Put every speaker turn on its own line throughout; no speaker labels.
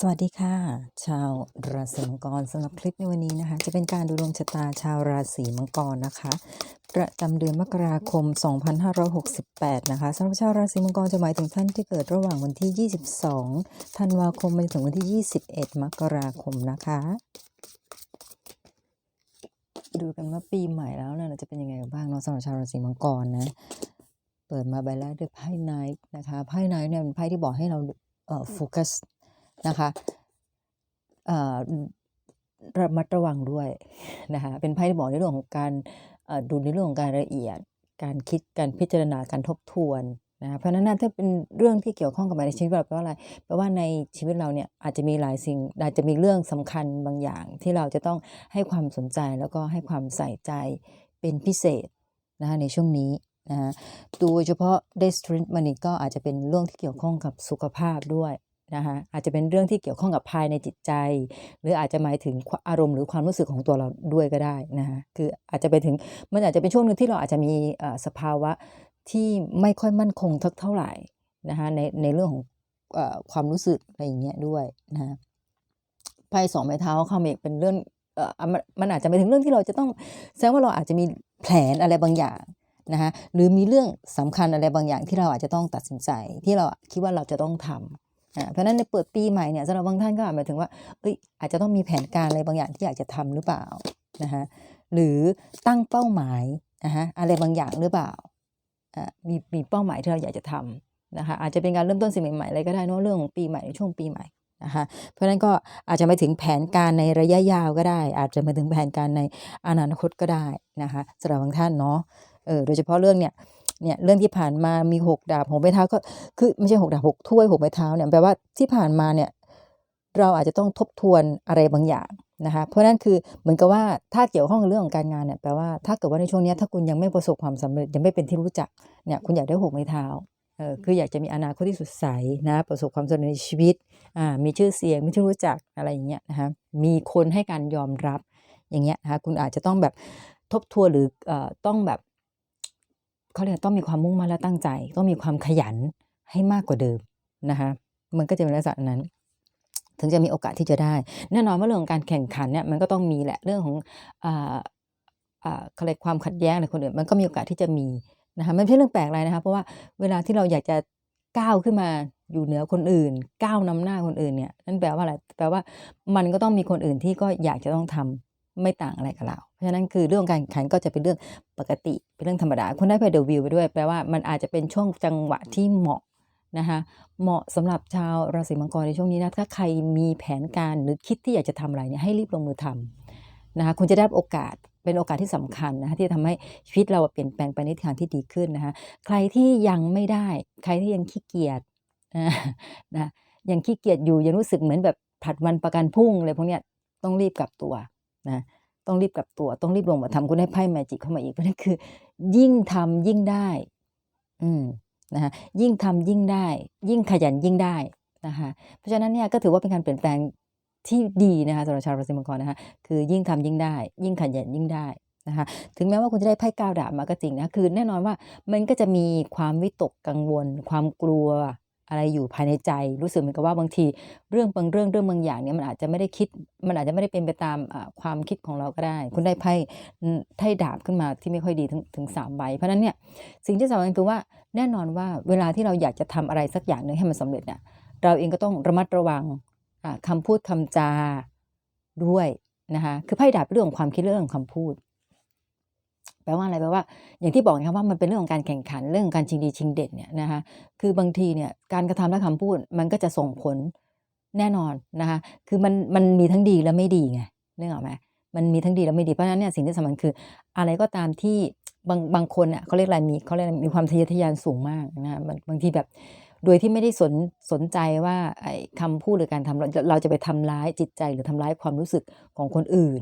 สวัสดีค่ะ ชาวราศีมังกรสำหรับคลิปในวันนี้นะคะ จะเป็นการดูดวงชะตาชาวราศีมังกรนะคะ ประจำเดือนมกราคม 2568 นะคะสำหรับชาวราศีมังกรจะหมายถึงท่านที่เกิดระหว่างวันที่ 22 ธันวาคมไปถึงวันที่ 21 มกราคมนะคะ ดูกันว่าปีใหม่แล้วเนี่ยจะเป็นยังไงบ้างเนาะสำหรับชาวราศีมังกรนะเปิดมาใบแรกด้วยไพ่ไนท์นะคะไพ่ไนท์เนี่ยเป็นไพ่ที่บอกให้เราเอ่อโฟกัส นะคะเออระมัดระวังด้วยนะคะเป็นไพ่ที่บอกในเรื่องของการดูในเรื่องของการละเอียด การคิดการพิจารณาการทบทวนนะคะเพราะนั้นถ้าเป็นเรื่องที่เกี่ยวข้องกับในชีวิตเราแปลว่าอะไรแปลว่าในชีวิตเราเนี่ยอาจจะมีหลายสิ่งอาจจะมีเรื่องสำคัญบางอย่าง ที่เราจะต้องให้ความสนใจแล้วก็ให้ความใส่ใจเป็นพิเศษนะคะในช่วงนี้นะคะโดยเฉพาะ d e s t r i n t มันก็อาจจะเป็นเรื่องที่เกี่ยวข้องกับสุขภาพด้วย นะคะอาจจะเป็นเรื่องที่เกี่ยวข้องกับภายในจิตใจ หรืออาจจะหมายถึงอารมณ์หรือความรู้สึกของตัวเราด้วยก็ได้นะคะคืออาจจะไปถึงมันอาจจะเป็นช่วงหนึ่งที่เราอาจจะมีอ่อสภาวะที่ไม่ค่อยมั่นคงทักเท่าไหร่นะคะในในเรื่องของอ่อความรู้สึกอะไรอย่างเงี้ยด้วยนะคะไพ่สองไม้เท้าเข้ามาอีกเป็นเรื่องเอ่อมันอาจจะไปถึงเรื่องที่เราจะต้องแสดงว่าเราอาจจะมีแผนอะไรบางอย่างนะคะหรือมีเรื่องสำคัญอะไรบางอย่างที่เราอาจจะต้องตัดสินใจที่เราคิดว่าเราจะต้องทำอ่า เพราะนั้นในเปิดปีใหม่เนี่ยสำหรับบางท่านก็อาจหมายถึงว่าเอ้ยอาจจะต้องมีแผนการอะไรบางอย่างที่อยากจะทำหรือเปล่านะคะหรือตั้งเป้าหมายนะคะอะไรบางอย่างหรือเปล่าอ่ามีมีเป้าหมายที่เราอยากจะทำนะคะอาจจะเป็นการเริ่มต้นสิ่งใหม่ๆอะไรก็ได้เนอะเรื่องของปีใหม่ในช่วงปีใหม่นะคะเพราะฉะนั้นก็อาจจะไปถึงแผนการในระยะยาวก็ได้ อาจจะมาถึงแผนการในอนาคตก็ได้นะคะสำหรับบางท่านเนาะเออโดยเฉพาะเรื่องเนี่ย เนี่ยเรื่องที่ผ่านมามีหกดาบหกไม้เท้าก็คือไม่ใช่หกดาบหกถ้วยหกไม้เท้าเนี่ยแปลว่าที่ผ่านมาเนี่ยเราอาจจะต้องทบทวนอะไรบางอย่างนะคะเพราะนั่นคือเหมือนกับว่าถ้าเกี่ยวข้องกับเรื่องของการงานเนี่ยแปลว่าถ้าเกิดว่าในช่วงเนี้ยถ้าคุณยังไม่ประสบความสำเร็จยังไม่เป็นที่รู้จักเนี่ยคุณอยากได้หกไม้เท้าเออคืออยากจะมีอนาคตที่สดใสนะประสบความสำเร็จในชีวิตอ่ามีชื่อเสียงมีที่รู้จักอะไรอย่างเงี้ยนะคะมีคนให้การยอมรับอย่างเงี้ยนะคะคุณอาจจะต้องแบบทบทวนหรือเอ่อต้องแบบ เขาเรียกต้องมีความมุ่งมั่นและตั้งใจ ต้องมีความขยันให้มากกว่าเดิมนะคะมันก็จะเป็นลักษณะนั้น ถึงจะมีโอกาสที่จะได้ แน่นอนว่าเรื่องของการแข่งขันเนี่ยมันก็ต้องมีแหละเรื่องของอ่าอ่าเขาเรียกความขัดแย้งในคนอื่นมันก็มีโอกาสที่จะมีนะคะมันไม่ใช่เรื่องแปลกอะไรนะคะเพราะว่าเวลาที่เราอยากจะก้าวขึ้นมาอยู่เหนือคนอื่น ก้าวนำหน้าคนอื่นเนี่ยนั่นแปลว่าอะไรแปลว่ามันก็ต้องมีคนอื่นที่ก็อยากจะต้องทำไม่ต่างอะไรกับเรา เพราะฉะนั้นคือเรื่องการแข่งขันก็จะเป็นเรื่องปกติเป็นเรื่องธรรมดาคุณได้ไปเดวิวไปด้วยแปลว่ามันอาจจะเป็นช่วงจังหวะที่เหมาะนะคะเหมาะสำหรับชาวราศีมังกรในช่วงนี้นะถ้าใครมีแผนการหรือคิดที่อยากจะทำอะไรเนี่ยให้รีบลงมือทำนะคะคุณจะได้โอกาสเป็นโอกาสที่สำคัญนะคะที่จะทำให้ชีวิตเราเปลี่ยนแปลงไปในทางที่ดีขึ้นนะคะใครที่ยังไม่ได้ ใครที่ยังขี้เกียจนะยังขี้เกียจอยู่ยังรู้สึกเหมือนแบบผัดวันประกันพรุ่งอะไรพวกเนี้ยต้องรีบกลับตัวนะ ต้องรีบกลับตัว ต้องรีบลงมาทำคุณได้ไพ่แมจิกเข้ามาอีกเพราะนั่นคือ ยิ่งทำยิ่งได้ อืมนะคะยิ่งทำยิ่งได้ ยิ่งขยันยิ่งได้นะคะเพราะฉะนั้นเนี่ยก็ถือว่าเป็นการเปลี่ยนแปลงที่ดีนะคะสำหรับชาวราศีมังกรนะคะคือยิ่งทำยิ่งได้ ยิ่งขยันยิ่งได้นะคะถึงแม้ว่าคุณจะได้ไพ่ก้าวดาบมาก็จริงนะคือแน่นอนว่ามันก็จะมีความวิตกกังวล ความกลัว อะไรอยู่ภายในใจ รู้สึกเหมือนกับว่าบางที เรื่องบางเรื่องเรื่องบางอย่างเนี่ยมันอาจจะไม่ได้คิด มันอาจจะไม่ได้เป็นไปตามความคิดของเราก็ได้ คุณได้ไพ่ไพ่ดาบขึ้นมาที่ไม่ค่อยดีถึงถึงสามใบเพราะนั้นเนี่ยสิ่งที่สำคัญคือว่าแน่นอนว่าเวลาที่เราอยากจะทำอะไรสักอย่างหนึ่งให้มันสำเร็จเนี่ยเราเองก็ต้องระมัดระวังอ่าคำพูดคำจาด้วยนะคะคือไพ่ดาบเรื่องของความคิดเรื่องของคำพูด ปลว่าอะไรแปลว่า อย่างที่บอกนะครับว่ามันเป็นเรื่องของการแข่งขันเรื่องการชิงดีชิงเด่นเนี่ยนะคะคือบางทีเนี่ยการกระทำและคำพูดมันก็จะส่งผลแน่นอนนะคะคือมันมันมีทั้งดีและไม่ดีไงนึกออกไหมมันมีทั้งดีและไม่ดีเพราะฉะนั้นเนี่ยสิ่งที่สำคัญคือ อะไรก็ตามที่บางบางคนอะเขาเรียกอะไรมีเขาเรียกอะไรมีความทะเยอทะยานสูงมากนะบางบางทีแบบโดยที่ไม่ได้สนสนใจว่าไอ้คำพูดหรือการทำเราเราจะไปทำร้ายจิตใจหรือทำร้ายความรู้สึกของคนอื่น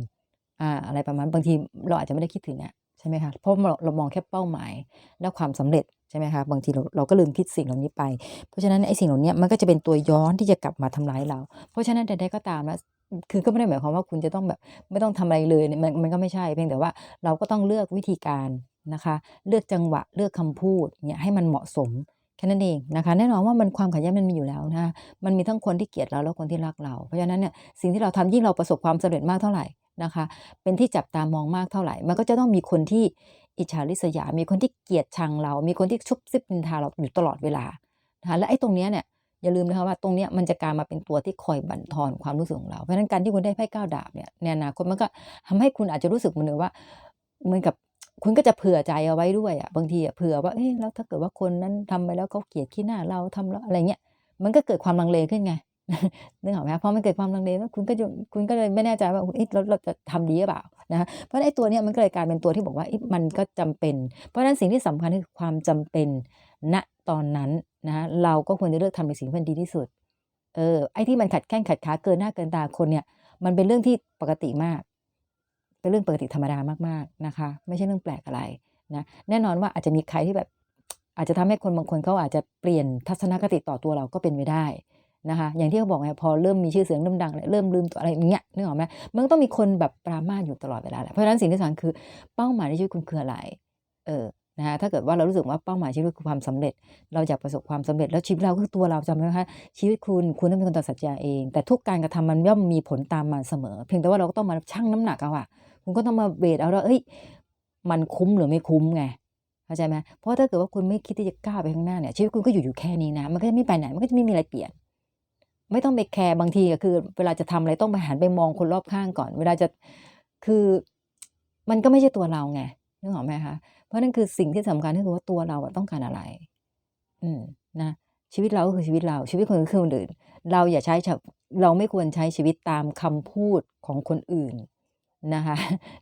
อ่าอะไรประมาณบางทีเราอาจจะไม่ได้คิดถึงอะ ช่ไหมคะ เพราะเราเรามองแค่เป้าหมายและความสำเร็จใช่ไหมคะ บางทีเราเราก็ลืมคิดสิ่งเหล่านี้ไป เพราะฉะนั้นไอ้สิ่งเหล่านี้มันก็จะเป็นตัวย้อนที่จะกลับมาทำร้ายเรา เพราะฉะนั้นใดๆก็ตามนะคือก็ไม่ได้หมายความว่าคุณจะต้องแบบไม่ต้องทำอะไรเลยมันมันก็ไม่ใช่ เพียงแต่ว่าเราก็ต้องเลือกวิธีการนะคะ เลือกจังหวะเลือกคำพูดเนี่ยให้มันเหมาะสมแค่นั้นเองนะคะแน่นอนว่ามันความขัดแย้งมันมีอยู่แล้วนะคะมันมีทั้งคนที่เกลียดเราและคนที่รักเรา เพราะฉะนั้นเนี่ยสิ่งที่เราทำยิ่งเราประสบความสำเร็จมากเท่าไหร่ นะคะ เป็นที่จับตามองมากเท่าไหร่ มันก็จะต้องมีคนที่อิจฉาริษยา มีคนที่เกลียดชังเรา มีคนที่ซุบซิบนินทาเราอยู่ตลอดเวลานะคะและไอ้ตรงเนี้ยเนี่ยอย่าลืมนะคะว่าตรงเนี้ยมันจะกลายมาเป็นตัวที่คอยบั่นทอนความรู้สึกของเรา เพราะฉะนั้นการที่คุณได้ไพ่9ดาบเนี่ยในอนาคตมันก็ทำให้คุณอาจจะรู้สึกเหมือนว่าเหมือนกับคุณก็จะเผื่อใจเอาไว้ด้วยอะบางทีอะเผื่อว่าเอ๊ะแล้วถ้าเกิดว่าคนนั้นทำไปแล้วเขาเกลียดขี้หน้าเราทำแล้วอะไรเงี้ยมันก็เกิดความลังเลขึ้นไง นึกออกไหมคะพอมันเกิดความลังเลแล้วคุณก็คุณก็เลยไม่แน่ใจว่าเอ๊ะเราเราจะทำดีหรือเปล่านะคะเพราะไอ้ตัวเนี้ยมันก็เลยกลายเป็นตัวที่บอกว่ามันก็จำเป็น เพราะฉะนั้นสิ่งที่สำคัญคือความจำเป็นณตอนนั้นนะเราก็ควรจะเลือกทำในสิ่งที่มันดีที่สุดเออไอ้ที่มันขัดแข้งขัดขาเกินหน้าเกินตาคนเนี่ย มันเป็นเรื่องที่ปกติมาก เป็นเรื่องปกติธรรมดามากๆนะคะ ไม่ใช่เรื่องแปลกอะไรนะแน่นอนว่าอาจจะมีใครที่แบบ อาจจะทำให้คนบางคนเขาอาจจะเปลี่ยนทัศนคติต่อตัวเราก็เป็นไปได้ นะคะอย่างที่เขาบอกไงพอเริ่มมีชื่อเสียงเริ่มดังเริ่มลืมตัวอะไรอย่างเงี้ยนึกออกไหมมันก็ต้องมีคนแบบปรามาอยู่ตลอดเวลาแหละเพราะฉะนั้นสิ่งที่สำคัญคือเป้าหมายในชีวิตคุณคืออะไรเออนะคะถ้าเกิดว่าเรารู้สึกว่าเป้าหมายชีวิตคือความสำเร็จ เราอยากประสบความสำเร็จแล้วชีวิตเราคือตัวเราจำไว้นะคะชีวิตคุณคุณต้องเป็นคนตัดสัจจะเอง แต่ทุกการกระทำมันย่อมมีผลตามมาเสมอ เพียงแต่ว่าเราก็ต้องมาชั่งน้ำหนักเอาอะคุณก็ต้องมาเวทเอาว่าเอ้ยมันคุ้มหรือไม่คุ้มไงเข้าใจไหมเพราะถ้าเกิดว่าคุณไม่คิดที่จะก้าวไปข้างหน้าเนี่ยชีวิตคุณก็อยู่อยู่แค่นี้นะมันก็จะไม่ไปไหนมันก็จะไม่มีอะไรเปลี่ยน ไม่ต้องไปแคร์บางทีก็คือ เวลาจะทำอะไรต้องไปหันไปมองคนรอบข้างก่อน เวลาจะคือมันก็ไม่ใช่ตัวเราไงนึกออกไหมคะเพราะนั่นคือสิ่งที่สำคัญก็คือว่าตัวเราต้องการอะไร อืมนะชีวิตเราก็คือชีวิตเรา ชีวิตคนอื่นคือคนอื่น เราอย่าใช้เราไม่ควรใช้ชีวิตตามคำพูดของคนอื่นนะคะ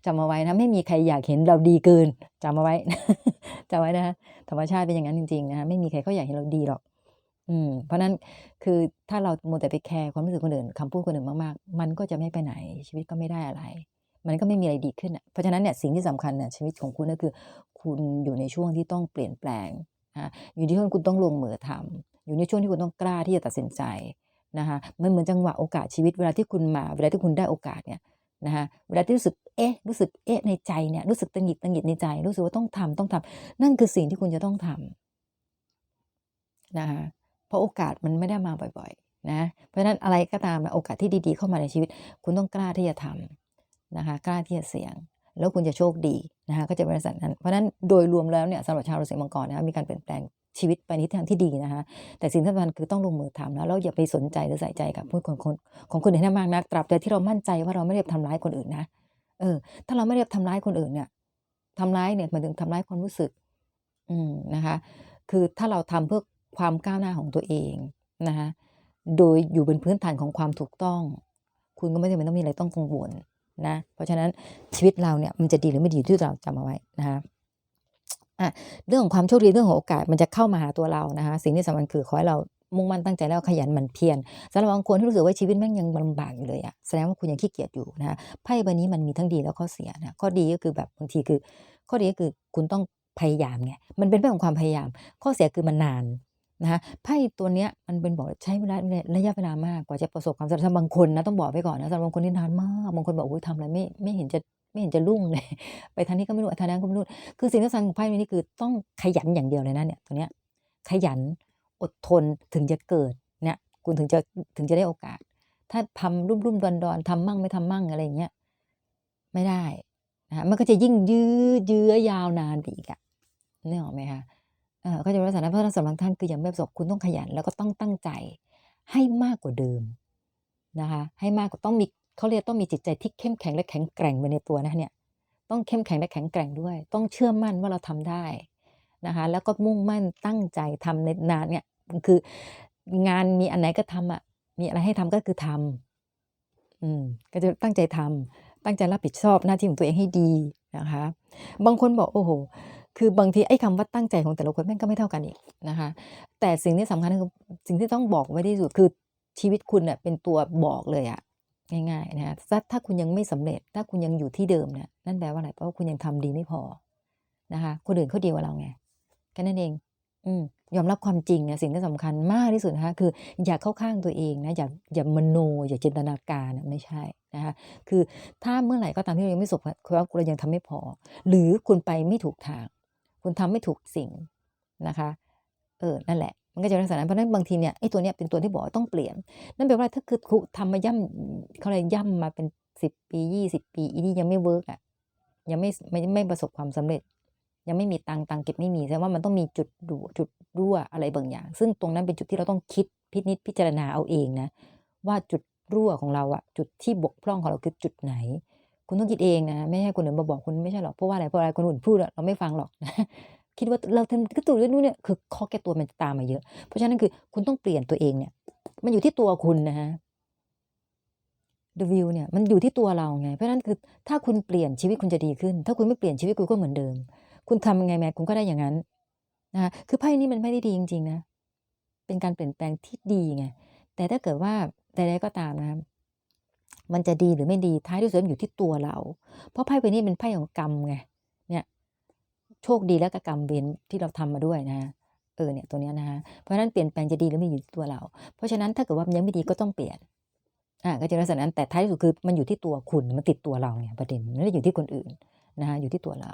จำเอาไว้นะไม่มีใครอยากเห็นเราดีเกินจำเอาไว้จำไว้นะคะธรรมชาติเป็นอย่างนั้นจริงๆนะคะไม่มีใครเขาอยากเห็นเราดีหรอก อืม เพราะนั้นคือถ้าเรามัวแต่ไปแคร์ความรู้สึกคนอื่นคำพูดคนอื่นมากๆ มันก็จะไม่ไปไหนชีวิตก็ไม่ได้อะไร มันก็ไม่มีอะไรดีขึ้นอะเพราะฉะนั้นเนี่ยสิ่งที่สำคัญเนี่ยชีวิตของคุณก็คือ คุณอยู่ในช่วงที่ต้องเปลี่ยนแปลงนะคะอยู่ที่ช่วงคุณต้องลงมือทำอยู่ในช่วงที่คุณต้องกล้าที่จะตัดสินใจนะคะมันเหมือนจังหวะโอกาสชีวิตเวลาที่คุณมา เวลาที่คุณได้โอกาสเนี่ยนะคะเวลาที่รู้สึกเอ๊ะรู้สึกเอ๊ะในใจเนี่ยรู้สึกตังหงิดตังหงิดในใจ รู้สึกว่าต้องทำต้องทำนั่นคือสิ่งที่คุณจะต้องทำนะคะ ราะโอกาสมันไม่ได้มาบ่อยๆนะเพราะฉะนั้นอะไรก็ตามโอกาสที่ดีๆ เข้ามาในชีวิต คุณต้องกล้าที่จะทำนะคะกล้าที่จะเสี่ยง แล้วคุณจะโชคดีนะคะก็จะเป็นลักษณะนั้น เพราะนั้นโดยรวมแล้วเนี่ยสำหรับชาวราศีมังกรนะคะมีการเปลี่ยนแปลงชีวิตไปในทิศทางที่ดีนะคะแต่สิ่งสำคัญคือต้องลงมือทำแล้วเราอย่าไปสนใจหรือใส่ใจกับพูดของคนของคนอื่นให้มากนักตราบใดที่เรามั่นใจว่าเราไม่ได้ทำร้ายคนอื่นนะเออ ถ้าเราไม่ได้ทำร้ายคนอื่นเนี่ยทำร้ายเนี่ยหมายถึงทำร้ายความรู้สึก อืมนะคะ คือถ้าเราทำเพื่อ ความก้าวหน้าของตัวเองนะคะโดยอยู่บนพื้นฐานของความถูกต้อง คุณก็ไม่จำเป็นต้องมีอะไรต้องกังวลนะเพราะฉะนั้นชีวิตเราเนี่ยมันจะดีหรือไม่ดีอยู่ที่เราจำเอาไว้นะคะอะเรื่องของความโชคดีเรื่องของโอกาสมันจะเข้ามาหาตัวเรานะคะสิ่งที่สำคัญคือขอให้เรามุ่งมั่นตั้งใจแล้วขยันหมั่นเพียรสำหรับบางคนที่รู้สึกว่าชีวิตแม่งยังลำบากอยู่เลยอะแสดงว่าคุณยังขี้เกียจอยู่นะคะไพ่ใบนี้มันมีทั้งดีแล้วข้อเสียนะข้อดีก็คือแบบบางทีคือ ข้อดีก็คือคุณต้องพยายามไงมันเป็นเรื่องของความพยายาม ข้อเสียคือมันนาน นะคะไพ่ตัวเนี้ยมันเป็นบอกใช้เวลาระยะเวลามากกว่าจะประสบความสำเร็จบางคนนะต้องบอกไว้ก่อนนะสำหรับบางคนที่นานมากบางคนบอกโอ้ยทำอะไรไม่ไม่เห็นจะไม่เห็นจะรุ่งเลยไปทางนี้ก็ไม่รู้ทางนั้นก็ไม่รู้คือสิ่งที่สำคัญของไพ่นี้คือต้องขยันอย่างเดียวเลยนะเนี่ยตัวเนี้ยขยันอดทนถึงจะเกิดเนี่ยคุณถึงจะถึงจะได้โอกาส ถ้าทำรุ่มรุ่มดอนดอนทำมั่งไม่ทำมั่งอะไรอย่างเงี้ยไม่ได้นะมันก็จะยิ่งยืดเยื้อยาวนานไปอีกอะนึกออกไหมคะ ก็จะลักษณะเพราะสำหรับท่านคือยังไม่ประสบคุณต้องขยัน แล้วก็ต้องตั้งใจให้มากกว่าเดิมนะคะให้มากกว่าต้องมีเขาเรียกต้องมีจิตใจที่เข้มแข็งและแข็งแกร่งไปในตัวนะเนี่ยต้องเข้มแข็งและแข็งแกร่งด้วย ต้องเชื่อมั่นว่าเราทำได้นะคะแล้วก็มุ่งมั่นตั้งใจทำในนานเนี่ยคืองานมีอันไหนก็ทำอะมีอะไรให้ทำก็คือทำอืมก็จะตั้งใจทำตั้งใจรับผิดชอบหน้าที่ของตัวเองให้ดีนะคะ บางคนบอกโอ้โห คือบางทีไอ้คำว่าตั้งใจของแต่ละคนแม่งก็ไม่เท่ากันอีกนะคะ แต่สิ่งที่สำคัญคือสิ่งที่ต้องบอกไว้ที่สุดคือชีวิตคุณเนี่ยเป็นตัวบอกเลยอะง่ายๆนะถ้าถ้าคุณยังไม่สำเร็จ ถ้าคุณยังอยู่ที่เดิมเนี่ยนั่นแปลว่าอะไรเพราะว่าคุณยังทำดีไม่พอนะคะ คนอื่นเขาดีกว่าเราไงแค่นั้นเอง อืมยอมรับความจริงเนี่ยสิ่งที่สำคัญมากที่สุดนะคะคืออย่าเข้าข้างตัวเองนะอย่าอย่ามโน อย่าจินตนาการไม่ใช่นะคะคือถ้าเมื่อไหร่ก็ตามที่เรายังไม่สุขว่าเรายังทำไม่พอ หรือคุณไปไม่ถูกทาง คุณทำไม่ถูกสิ่งนะคะเออนั่นแหละ มันก็จะเป็นลักษณะนั้นเพราะฉะนั้นบางทีเนี่ยไอ้ตัวเนี้ยเป็นตัวที่บอกว่าต้องเปลี่ยน นั่นแปลว่าถ้าคือคุทำมาย่ำเขาเรียกย่ำมาเป็น10ปี20ปีอีนี่ยังไม่เวิร์กอะยังไม่ไม่ไม่ประสบความสำเร็จ ยังไม่มีตังตังเก็บไม่มีแสดงว่ามันต้องมีจุดรั่วจุดรั่วอะไรบางอย่าง ซึ่งตรงนั้นเป็นจุดที่เราต้องคิดพินิจพิจารณาเอาเองนะว่าจุดรั่วของเราอะจุดที่บกพร่องของเราคือจุดไหน คุณต้องคิดเองนะ ไม่ให้คนอื่นมาบอกคุณไม่ใช่หรอกเพราะว่าอะไรเพราะอะไรคนอื่นพูดเราไม่ฟังหรอกคิดว่าเราทำก็ถูกแล้วนู่นเนี่ยคือข้อแก้ตัวมันจะตามมาเยอะ เพราะฉะนั้นคือคุณต้องเปลี่ยนตัวเองเนี่ย มันอยู่ที่ตัวคุณนะคะ The View เนี่ยมันอยู่ที่ตัวเราไง เพราะฉะนั้นคือถ้าคุณเปลี่ยนชีวิตคุณจะดีขึ้น ถ้าคุณไม่เปลี่ยนชีวิตคุณก็เหมือนเดิม คุณทำยังไงแมาคุณก็ได้อย่างนั้นนะคะคือไพ่นี้มันไม่ได้ดีจริง ๆ นะ เป็นการเปลี่ยนแปลงที่ดีไงแต่ถ้าเกิดว่าใดๆก็ตามนะครับ มันจะดีหรือไม่ดีท้ายที่สุดมันอยู่ที่ตัวเรา เพราะไพ่ใบนี้เป็นไพ่ของกรรมไงเนี่ยโชคดีแล้วก็กรรมเวรที่เราทำมาด้วยนะคะเออเนี่ยตัวนี้นะคะเพราะฉะนั้นเปลี่ยนแปลงจะดีหรือไม่อยู่ที่ตัวเรา เพราะฉะนั้นถ้าเกิดว่ามันยังไม่ดีก็ต้องเปลี่ยนอ่าก็จะลักษณะนั้นแต่ท้ายที่สุดคือมันอยู่ที่ตัวคุณมันติดตัวเราไงประเด็นไม่ได้อยู่ที่คนอื่นนะคะอยู่ที่ตัวเรา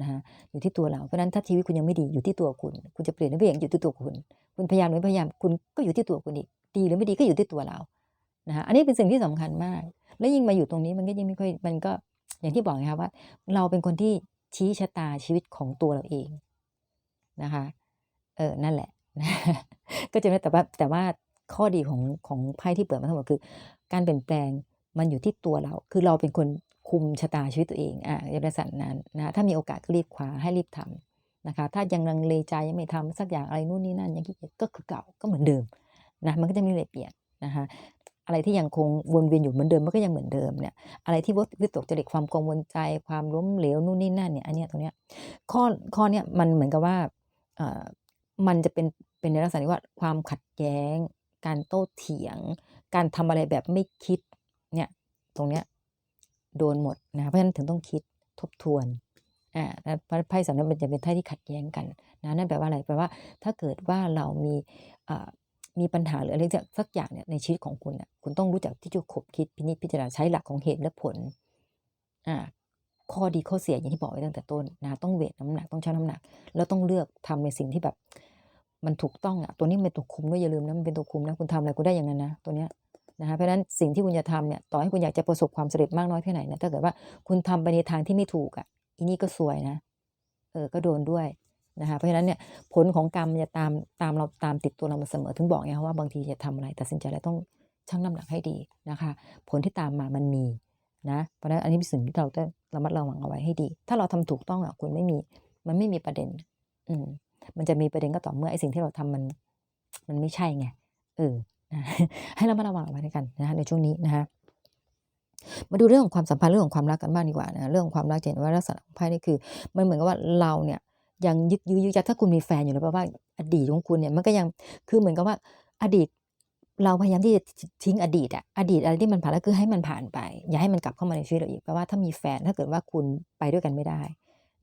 นะคะอยู่ที่ตัวเราเพราะฉะนั้นถ้าชีวิตคุณยังไม่ดีอยู่ที่ตัวคุณ คุณจะเปลี่ยนหรือไม่เปลี่ยนอยู่ที่ตัวคุณ คุณพยายามหรือไม่พยายามคุณก็อยู่ที่ตัวคุณอีกดีหรือไม่ดีก็อยู่ที่ตัวเรา นะคะอันนี้เป็นสิ่งที่สำคัญมาก แล้วยิ่งมาอยู่ตรงนี้มันก็ยิ่งไม่ค่อยมันก็อย่างที่บอกไงคะว่า เราเป็นคนที่ชี้ชะตาชีวิตของตัวเราเองนะคะเออนั่นแหละ ก็จะไม่แต่ว่าแต่ว่าข้อดีของของไพ่ที่เปิดมาทั้งหมดคือ การเปลี่ยนแปลงมันอยู่ที่ตัวเรา คือเราเป็นคนคุมชะตาชีวิตตัวเองอ่าในลักษณะนั้นนะคะถ้ามีโอกาสก็รีบคว้าให้รีบทำนะคะ ถ้ายังลังเลใจยังไม่ทำสักอย่างอะไรนู่นนี่นั่นยังขี้เกียจก็คือเก่าก็เหมือนเดิมนะมันก็จะไม่มีอะไรเปลี่ยนนะคะ อะไรที่ยังคงวนเวียนอยู่เหมือนเดิมมันก็ยังเหมือนเดิมเนี่ยอะไรที่วกวิตกจริตความกังวลใจความล้มเหลวนู่นนี่นั่นเนี่ยอันเนี้ยตรงเนี้ยข้อข้อเนี้ยมันเหมือนกับว่าเอ่อมันจะเป็นเป็นในลักษณะที่ว่าความขัดแย้ง การโต้เถียง การทำอะไรแบบไม่คิดเนี่ยตรงเนี้ยโดนหมดนะเพราะฉะนั้นถึงต้องคิดทบทวนอ่าแล้วเพราะไพ่สามนั้นมันจะเป็นไพ่ที่ขัดแย้งกันนะนั่นแปลว่าอะไรแปลว่าถ้าเกิดว่าเรามีอ่า มีปัญหาหรืออะไรสักอย่างเนี่ยในชีวิตของคุณน่ะคุณต้องรู้จักที่จะขบคิดพินิจพิจารณาใช้หลักของเหตุและผลอ่าข้อดีข้อเสียอย่างที่บอกไว้ตั้งแต่ต้นนะต้องเวตน้ำหนักต้องชั่งน้ำหนัก แล้วต้องเลือกทำในสิ่งที่แบบ มันถูกต้องอะตัวนี้มันเป็นตัวคุมด้วยอย่าลืมนะมันเป็นตัวคุมนะคุณทำอะไรคุณได้อย่างนั้นนะตัวเนี้ยนะคะเพราะฉะนั้นสิ่งที่คุณจะทำเนี่ยต่อให้คุณอยากจะประสบความสำเร็จมากน้อยแค่ไหนเนี่ยถ้าเกิดว่าคุณทำไปในทางที่ไม่ถูกอะอีนี่ก็ซวยนะเออก็โดนด้วย นะคะเพราะฉะนั้นเนี่ยผลของกรรมมันจะตามตามเราตามติดตัวเรามาเสมอถึงบอกไงคะว่าบางทีจะทำอะไรตัดสินใจอะไรต้องชั่งน้ำหนักให้ดีนะคะ ผลที่ตามมามันมีนะเพราะฉะนั้นอันนี้เป็นสิ่งที่เราต้องระมัดระวังเอาไว้ให้ดี ถ้าเราทำถูกต้องอะคุณไม่มีมันไม่มีประเด็น อืมมันจะมีประเด็นก็ต่อเมื่อไอ้สิ่งที่เราทำมัน มันไม่ใช่ไงเออนะให้เระมัดระวังไว้ด้วยกันนะคะในช่วงนี้นะคะมาดูเรื่องของความสัมพันธ์เรื่องของความรักกันบ้างดีกว่านะเรื่องของความรักเห็นว่าลักษณะของไพ่นี่คือ มันเหมือนกับว่าเราเนี่ย ยังยึกยื้อยึกยักถ้าคุณมีแฟนอยู่แล้วแปลว่าอดีตของคุณเนี่ยมันก็ยังคือเหมือนกับว่าอดีตเราพยายามที่จะทิ้งอดีตอะอดีตอะไรที่มันผ่านแล้วคือให้มันผ่านไป อย่าให้มันกลับเข้ามาในชีวิตเราอีกแปลว่าถ้ามีแฟนถ้าเกิดว่าคุณไปด้วยกันไม่ได้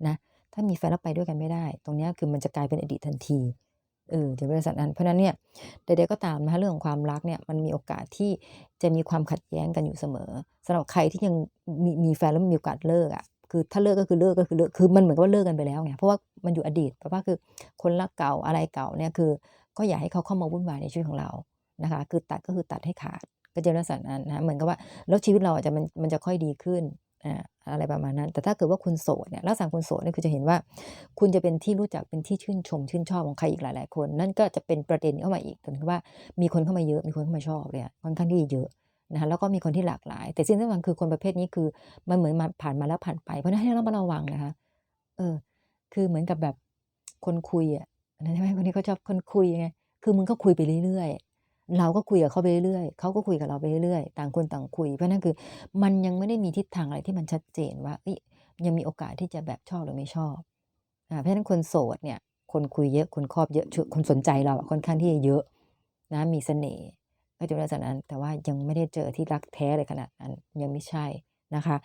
นะถ้ามีแฟนแล้วไปด้วยกันไม่ได้ ตรงนี้คือมันจะกลายเป็นอดีตทันทีเออจะเป็นลักษณะนั้นเพราะนั้นเนี่ยใดๆก็ตามนะคะเรื่องของความรักเนี่ยมันมีโอกาสที่จะมีความขัดแย้งกันอยู่เสมอสำหรับใครที่ยังมีมีแฟนแล้วมีโอกาสเลิกอะ คือถ้าเลิกก็คือเลิกก็คือเลิกคือมันเหมือนกับว่าเลิกกันไปแล้วไงเพราะว่ามันอยู่อดีตแปลว่าคือคนรักเก่าอะไรเก่าเนี่ยคือ ก็อย่าให้เขาเข้ามาวุ่นวายในชีวิตของเรานะคะ คือตัดก็คือตัดให้ขาดก็จะนลักษณะนั้นนะคะเหมือนกับว่าแล้วชีวิตเราอะจะมันมันจะค่อยดีขึ้นอาอะไรประมาณนั้น แต่ถ้าเกิดว่าคุณโสดเนี่ยลักษณะคุณโสดเนี่ยคือจะเห็นว่า คุณจะเป็นที่รู้จักเป็นที่ชื่นชมชื่นชอบของใครอีกหลาย ๆ คน นั่นก็จะเป็นประเด็นเข้ามาอีกถึงว่ามีคนเข้ามาเยอะมีคนเข้ามาชอบเลยค่อนข้างที่เยอะ นะคะแล้วก็มีคนที่หลากหลาย แต่สิ่งที่สำคัญคือคนประเภทนี้คือ มันเหมือนมาผ่านมาแล้วผ่านไป เพราะนั้นให้เระมัดระวังนะคะ เออ คือเหมือนกับแบบคนคุยอะนะใช่ไหมคนนี้เขาชอบคนคุยไง คือมึงก็คุยไปเรื่อยๆ เราก็คุยกับเขาไปเรื่อยๆเขาก็คุยกับเราไปเรื่อยๆ ต่างคนต่างคุย เพราะนั้นคือ มันยังไม่ได้มีทิศทางอะไรที่มันชัดเจนว่ายังมีโอกาสที่จะแบบชอบหรือไม่ชอบอ่าเพราะฉะนั้นคนโสดเนี่ย คนคุยเยอะ คนคบเยอะชคนสนใจเราค่อนข้างที่จะเยอะนะ มีเสน่ห์ ก็จะเป็นลักนั้น แต่ว่ายังไม่ได้เจอที่รักแท้อะไรขนาดนั้นยังไม่ใช่นะคะ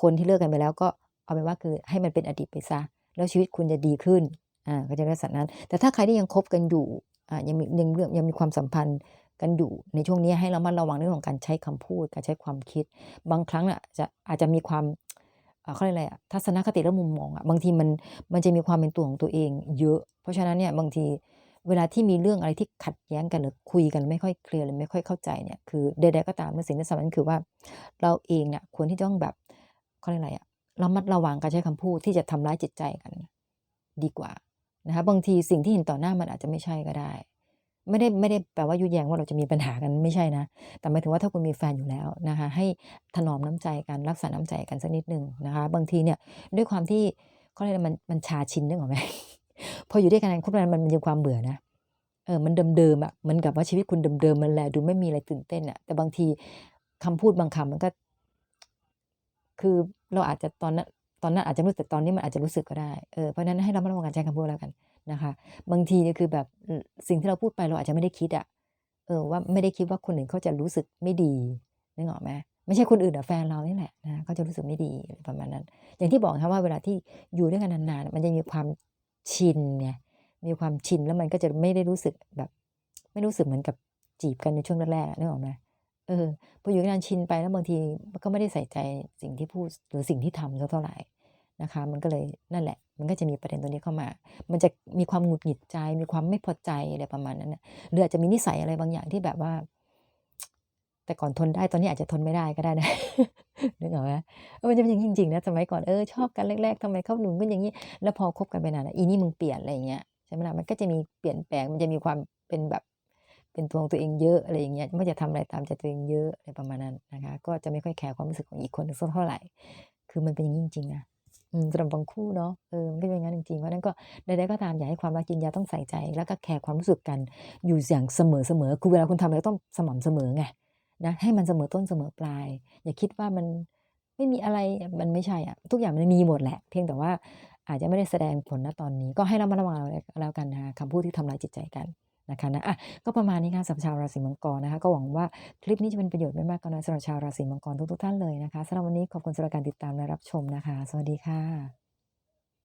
คนที่เลิกกันไปแล้วก็เอาเป็นว่าคือให้มันเป็นอดีตไปเสียแล้วชีวิตคุณจะดีขึ้นอ่าก็จะเป็นลักษณะนั้น แต่ถ้าใครที่ยังคบกันอยู่อ่ายังมียังเรื่องยังมีความสัมพันธ์กันอยู่ในช่วงนี้ให้เระมัดระวังเรื่องของการใช้คำพูดการใช้ความคิด บางครั้งอะจะอาจจะมีความอ่าเขาเรียกอะไรอะทัศนคติและมุมมองอะบางทีมันมันจะมีความเป็นตัวของตัวเอง เยอะ เพราะฉะนั้นเนี่ยบางที เวลาที่มีเรื่องอะไรที่ขัดแย้งกันหรือคุยกันไม่ค่อยเคลียร์หรือไม่ค่อยเข้าใจเนี่ยคือใดๆก็ตามสิ่งที่สำคัญคือว่า เราเองเนี่ยควรที่ต้องแบบเขาเรียกอะไรอะระมัดระวังการใช้คำพูดที่จะทำร้ายจิตใจกัน ดีกว่านะคะบางทีสิ่งที่เห็นต่อหน้ามันอาจจะไม่ใช่ก็ได้ ไม่ได้ไม่ได้แปลว่ายุแยงว่าเราจะมีปัญหากันไม่ใช่นะ แต่หมายถึงว่าถ้าคุณมีแฟนอยู่แล้วนะคะ ให้ถนอมน้ำใจกันรักษาน้ำใจกันสักนิดหนึ่งนะคะ บางทีเนี่ยด้วยความที่เขาเรียกอะไรมันมันชาชินนึกออกไหม พออยู่ด้วยกันนานคบกันมันมันมีความเบื่อนะเออมันเดิมๆอะมือนกับว่าชีวิตคุณเดิมๆมันแหละดูไม่มีอะไรตื่นเต้นอะ แต่บางทีคำพูดบางคำมันก็ คือเราอาจจะตอนนั้นตอนนั้นอาจจะรู้สึกตอนนี้มันอาจจะรู้สึกก็ได้เออเพราะนั้นให้เราระมัดระวังการใช้คำพูดแล้วกันนะคะ บางทีเนี่ยคือแบบสิ่งที่เราพูดไปเราอาจจะไม่ได้คิดอะเออว่าไม่ได้คิดว่าคนอื่นเขาจะรู้สึกไม่ดีนึกออกไหมไม่ใช่คนอื่นอะแฟนเรานี่แหละนะเขาจะรู้สึกไม่ดีประมาณนั้น อย่างที่บอกนะว่าเวลาที่อยู่ด้วยกันนานๆมันจะมีความ ชินไงมีความชินแล้วมันก็จะไม่ได้รู้สึกแบบ ไม่รู้สึกเหมือนกับจีบกันในช่วงแรกๆนึกออกไหมเออพออยู่กันนานชินไปแล้วบางทีมันก็ไม่ได้ใส่ใจสิ่งที่พูดหรือสิ่งที่ทำสักเท่าไหร่นะคะ มันก็เลยนั่นแหละ มันก็จะมีประเด็นตัวนี้เข้ามา มันจะมีความหงุดหงิดใจ มีความไม่พอใจอะไรประมาณนั้นนะหรืออาจจะมีนิสัยอะไรบางอย่างที่แบบว่า แต่ก่อนทนได้ตอนนี้อาจจะทนไม่ได้ก็ได้นะนึกออกไหมเออมันจะเป็นอย่างจริงๆนะสมัยก่อนเออชอบกันแรกๆทำไมเขาหนุ่มเป็นอย่างนี้ แล้วพอคบกันไปนานอีนี่มึงเปลี่ยนอะไรอย่างเงี้ยใช่ไหมล่ะมันก็จะมีเปลี่ยนแปลงมันจะมีความเป็นแบบเป็นตัวของตัวเองเยอะอะไรอย่างเงี้ยไม่จะทำอะไรตามใจตัวเองเยอะอะไรประมาณนั้นนะคะ ก็จะไม่ค่อยแคร์ความรู้สึกของอีกคนสักเท่าไหร่ คือมันเป็นอย่างนี้จริงๆนะสำหรับบางคู่เนาะเออมันก็เป็นอย่างนั้นจริงๆเพราะนั้นก็ใดๆก็ตามอย่าให้ความรักจริงยาต้องใส่ใจ แล้วก็แคร์ความรู้สึกกันอยู่อย่างเสมอเสมอคือเวลาคุณทำอะไรต้องสม่ำเสมอไง นะให้มันเสมอต้นเสมอปลาย อย่าคิดว่ามันไม่มีอะไรมันไม่ใช่อะทุกอย่างมันมีหมดแหละ เพียงแต่ว่าอาจจะไม่ได้แสดงผลณตอนนี้ ก็ให้เรามาระวังแล้วกันนะคะคำพูดที่ทำร้ายจิตใจกันนะคะนะอะก็ประมาณนี้ค่ะสำหรับชาวราศีมังกรนะคะ ก็หวังว่าคลิปนี้จะเป็นประโยชน์ไม่มากก็น้อยสำหรับชาวราศีมังกรทุกๆท่านเลยนะคะสำหรับวันนี้ขอบคุณสำหรับการติดตามและรับชมนะคะ สวัสดีค่ะ